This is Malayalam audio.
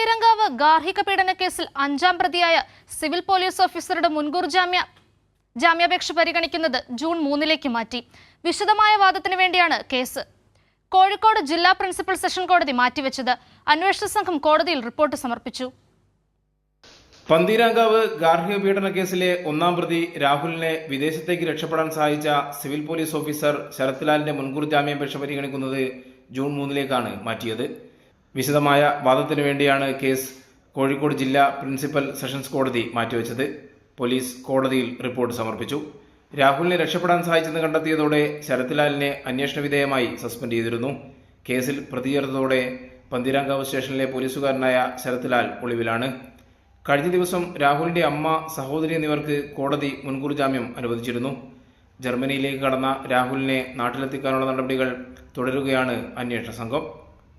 പന്തീരങ്കാവ് ഗാർഹിക പീഡന കേസിൽ അഞ്ചാം പ്രതിയായ സിവിൽ പോലീസ് ഓഫീസറുടെ മുൻകൂർ ജാമ്യ ജാമ്യാപേക്ഷ പരിഗണിക്കുന്നത് ജൂൺ മൂന്നിലേക്ക് മാറ്റി. വിശദമായ വാദത്തിന് വേണ്ടിയാണ് കേസ്. കോഴിക്കോട് ജില്ലാ പ്രിൻസിപ്പൽ സെഷൻ കോടതി മാറ്റിവെച്ചത്. അന്വേഷണ സംഘം കോടതിയിൽ റിപ്പോർട്ട് സമർപ്പിച്ചു. പന്തീരാങ്കാവ് ഗാർഹിക പീഡന കേസിലെ ഒന്നാം പ്രതി രാഹുലിനെ വിദേശത്തേക്ക് രക്ഷപ്പെടാൻ സഹായിച്ച സിവിൽ പോലീസ് ഓഫീസർ ശരത്ലാലിന്റെ മുൻകൂർ ജാമ്യാപേക്ഷ പരിഗണിക്കുന്നത് ജൂൺ മൂന്നിലേക്കാണ് മാറ്റിയത്. വിശദമായ വാദത്തിനു വേണ്ടിയാണ് കേസ് കോഴിക്കോട് ജില്ലാ പ്രിൻസിപ്പൽ സെഷൻസ് കോടതി മാറ്റിവെച്ചത്. പോലീസ് കോടതിയിൽ റിപ്പോർട്ട് സമർപ്പിച്ചു. രാഹുലിനെ രക്ഷപ്പെടാൻ സഹായിച്ചെന്ന് കണ്ടെത്തിയതോടെ ശരത്ലാലിനെ അന്വേഷണ വിധേയമായി സസ്പെൻഡ് ചെയ്തിരുന്നു. കേസിൽ പ്രതി ചേർത്തതോടെ പന്തീരാങ്കാവ് സ്റ്റേഷനിലെ പോലീസുകാരനായ ശരത്ലാൽ ഒളിവിലാണ്. കഴിഞ്ഞ ദിവസം രാഹുലിന്റെ അമ്മ സഹോദരി എന്നിവർക്ക് കോടതി മുൻകൂർ ജാമ്യം അനുവദിച്ചിരുന്നു. ജർമ്മനിയിലേക്ക് കടന്ന രാഹുലിനെ നാട്ടിലെത്തിക്കാനുള്ള നടപടികൾ തുടരുകയാണ് അന്വേഷണ സംഘം.